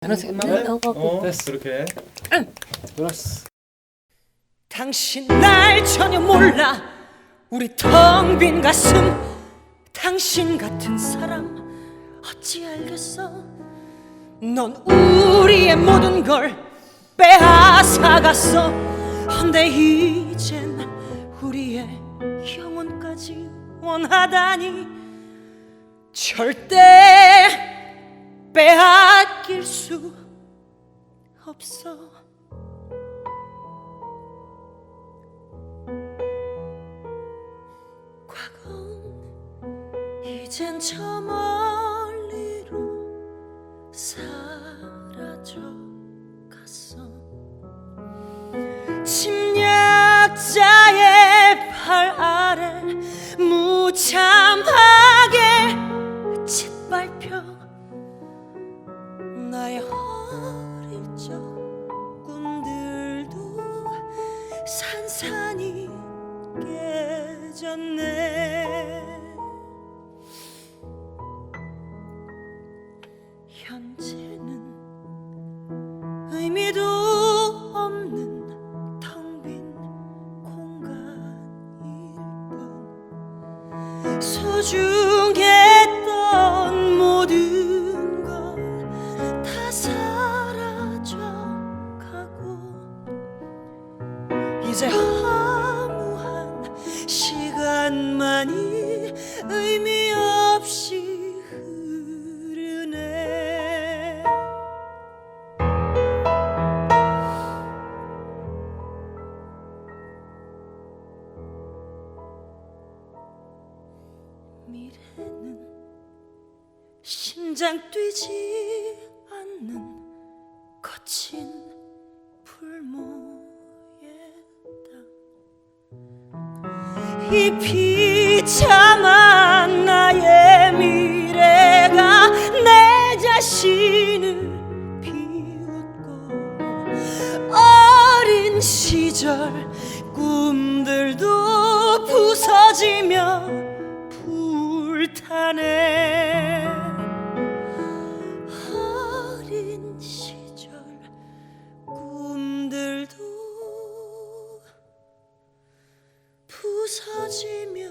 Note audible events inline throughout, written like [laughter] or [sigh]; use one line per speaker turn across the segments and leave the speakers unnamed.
하나씩
네?
어, 어,
어,
됐어.
이렇게.
알았어.
당신 날 전혀 몰라. 우리 텅 빈 가슴. 당신 같은 사람. 어찌 알겠어? 넌 우리의 모든 걸 빼앗아갔어. 근데 이젠 우리의 영혼까지 원하다니. 절대 빼앗길 수 없어. 과거는 이젠 저 멀리로 사라져 갔어. 침략자의 발 산산이 깨졌네. 현재는 의미도 없는 텅 빈 공간일 뿐. 소중 이제 허무한 시간만이 의미 없이 흐르네. 미래는 심장 뛰지 않는 거친 이 비참한 나의 미래가 내 자신을 비웃고 어린 시절 꿈들도 부서지며 불타네 부서지며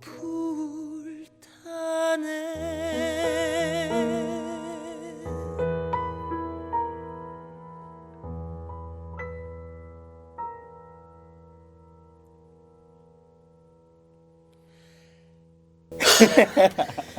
불타네 [laughs]